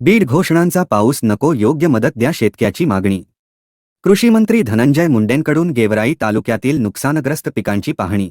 बीड घोषणांचा पाऊस नको योग्य मदत द्या शेतक्याची मागणी. कृषीमंत्री धनंजय मुंडेंकडून गेवराई तालुक्यातील नुकसानग्रस्त पिकांची पाहणी.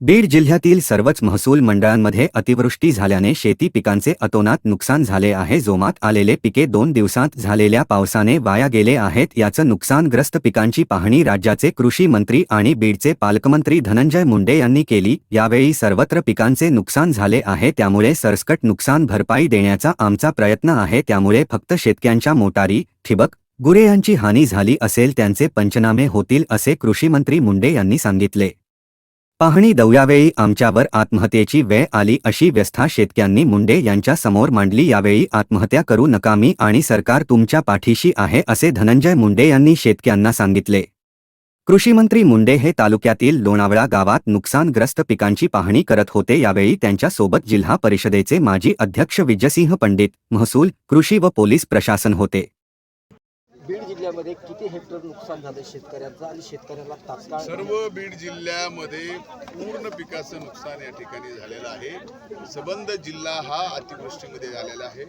बीड जिल्ह्यातील सर्वच महसूल मंडळांमध्ये अतिवृष्टी झाल्याने शेती पिकांचे अतोनात नुकसान झाले आहे. जोमात आलेले पिके दोन दिवसांत झालेल्या पावसाने वाया गेले आहेत. याचं नुकसानग्रस्त पिकांची पाहणी राज्याचे कृषी मंत्री आणि बीडचे पालकमंत्री धनंजय मुंडे यांनी केली. यावेळी सर्वत्र पिकांचे नुकसान झाले आहे. त्यामुळे सरसकट नुकसान भरपाई देण्याचा आमचा प्रयत्न आहे. त्यामुळे फक्त शेतकऱ्यांच्या मोटारी ठिबक गुरे यांची हानी झाली असेल त्यांचे पंचनामे होतील असे कृषीमंत्री मुंडे यांनी सांगितले. पाहणी दौऱ्यावेळी आमच्यावर आत्महत्येची वेळ आली अशी व्यस्था शेतक्यांनी मुंडे यांच्या समोर मांडली. यावेळी आत्महत्या करू नका मी आणि सरकार तुमच्या पाठीशी आहे असे धनंजय मुंडे यांनी शेतक्यांना सांगितले. कृषीमंत्री मुंडे हे तालुक्यातील लोणावळा गावात नुकसानग्रस्त पिकांची पाहणी करत होते. यावेळी त्यांच्यासोबत जिल्हा परिषदेचे माजी अध्यक्ष विजयसिंह पंडित महसूल कृषी व पोलीस प्रशासन होते. जिल्ह्यामध्ये किती हेक्टर नुकसान झालं शेतकऱ्यांचं आणि शेतकऱ्याला तात्काळ सर्व बीड जिल्ह्यामध्ये पूर्ण पिकाचं नुकसान या ठिकाणी झालेलं आहे. सबंध जिल्हा हा अतिवृष्टीमध्ये झालेला आहे.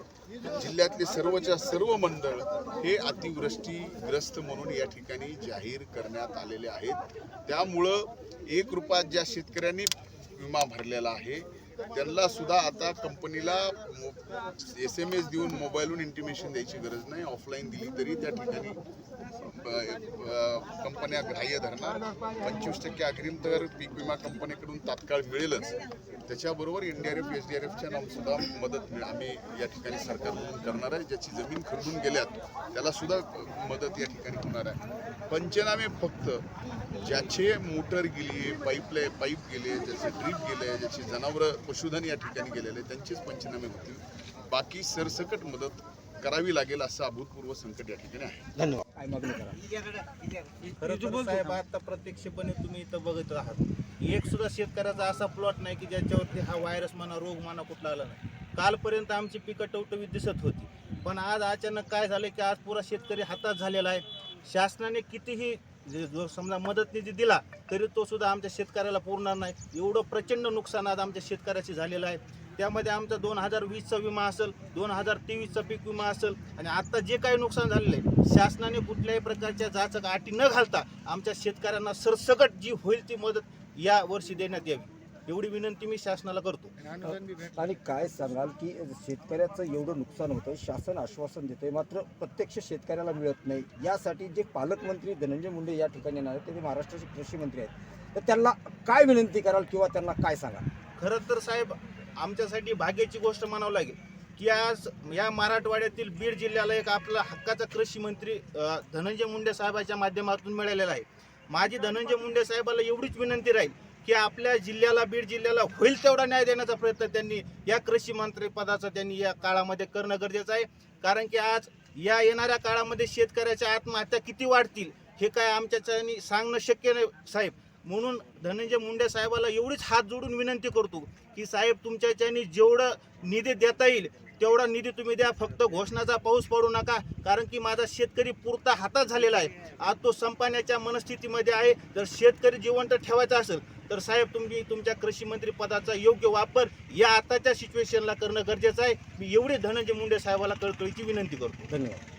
जिल्ह्यातले सर्वच्या सर्व मंडळ हे अतिवृष्टीग्रस्त म्हणून या ठिकाणी जाहीर करण्यात आलेले आहेत. त्यामुळं एक रुपयात ज्या शेतकऱ्यांनी विमा भरलेला आहे त्यांना सुद्धा आता कंपनीला एस एम एस देऊन मोबाईलवरून इंटिमेशन द्यायची गरज नाही. ऑफलाईन दिली तरी त्या ठिकाणी कंपन्या ग्राह्य धरणार पंचवीस टक्के अग्रिम तर पीक विमा कंपनीकडून तात्काळ मिळेलच. त्याच्याबरोबर N D R F S D R एफच्या नाम सुद्धा मदत आम्ही या ठिकाणी सरकारकडून करणार आहे. ज्याची जमीन खरडून गेल्यात त्याला सुद्धा मदत या ठिकाणी होणार आहे. पंचनामे फक्त ज्याचे मोटर गेली पाईपले पाईप गेले ज्याचे ड्रीप गेले ज्याचे जनावरं पशुधन या ठिकाणी गेलेले त्यांचेच पंचनामे होतील. बाकी सरसकट मदत करावी लागेल असं अभूतपूर्व संकट या ठिकाणी आहे. धन्यवाद. काय मागणी करा. साहेब आता प्रत्यक्षपणे तुम्ही इथं बघत आहात. एक सुद्धा शेतकऱ्याचा असा प्लॉट नाही की ज्याच्यावरती हा व्हायरस म्हणा रोग म्हणा कुठला आला नाही. कालपर्यंत आमची पिकं टवटवीत दिसत होती. पण आज अचानक काय झालं की आज पुरा शेतकरी हातात झालेला आहे. शासनाने कितीही जे- जो समजा मदत निधी दिला तरी तो सुद्धा आमच्या शेतकऱ्याला पुरणार नाही. एवढं प्रचंड नुकसान आज आमच्या शेतकऱ्याचे झालेलं आहे. त्यामध्ये आमचा दोन हजार वीसचा विमा असेल दोन हजार तेवीसचा पीक विमा असेल आणि आत्ता जे काही नुकसान झालेलं आहे शासनाने कुठल्याही प्रकारच्या जाचक अटी न घालता आमच्या शेतकऱ्यांना सरसकट जी होईल ती मदत या वर्षी देण्यात यावी. एवढी विनंती मी शासनाला करतो. आणि काय सांगाल की शेतकऱ्याचं एवढं नुकसान होतं शासन आश्वासन देते मात्र प्रत्यक्ष शेतकऱ्याला मिळत नाही. यासाठी जे पालकमंत्री धनंजय मुंडे या ठिकाणी येणार आहेत ते महाराष्ट्राचे कृषी मंत्री आहेत तर त्यांना काय विनंती कराल किंवा त्यांना काय सांगाल? खरं तर साहेब आमच्यासाठी भाग्याची गोष्ट म्हणावं लागेल की आज या मराठवाड्यातील बीड जिल्ह्याला एक आपला हक्काचा कृषी मंत्री धनंजय मुंडे साहेबाच्या माध्यमातून मिळालेला आहे. माझी धनंजय मुंडे साहेबाला एवढीच विनंती राहील की आपल्या जिल्ह्याला बीड जिल्ह्याला होईल तेवढा न्याय देण्याचा प्रयत्न त्यांनी या कृषी मंत्री पदाचा त्यांनी या काळामध्ये करणं गरजेचं आहे. कारण की आज या येणाऱ्या काळामध्ये शेतकऱ्याच्या आत्महत्या किती वाढतील हे काय आमच्याच्यानी सांगणं शक्य नाही साहेब. म्हणून धनंजय मुंडे साहेबाला एवढीच हात जोडून विनंती करतो की साहेब तुमच्याच्यानी जेवढं निधी देता येईल तेवढा निधी तुम्ही द्या फक्त घोषणाचा पाऊस पडू नका कारण की माझा शेतकरी पुरता हातात झालेला आहे. आज तो संपण्याच्या मनस्थितीमध्ये आहे. जर शेतकरी जिवंत ठेवायचा असेल तर साहेब तुम्ही तुमच्या कृषी मंत्री पदाचा योग्य वापर या आताच्या सिच्युएशनला करणं गरजेचं आहे. मी एवढे धनंजय मुंडे साहेबाला कळकळीची विनंती करतो. धन्यवाद.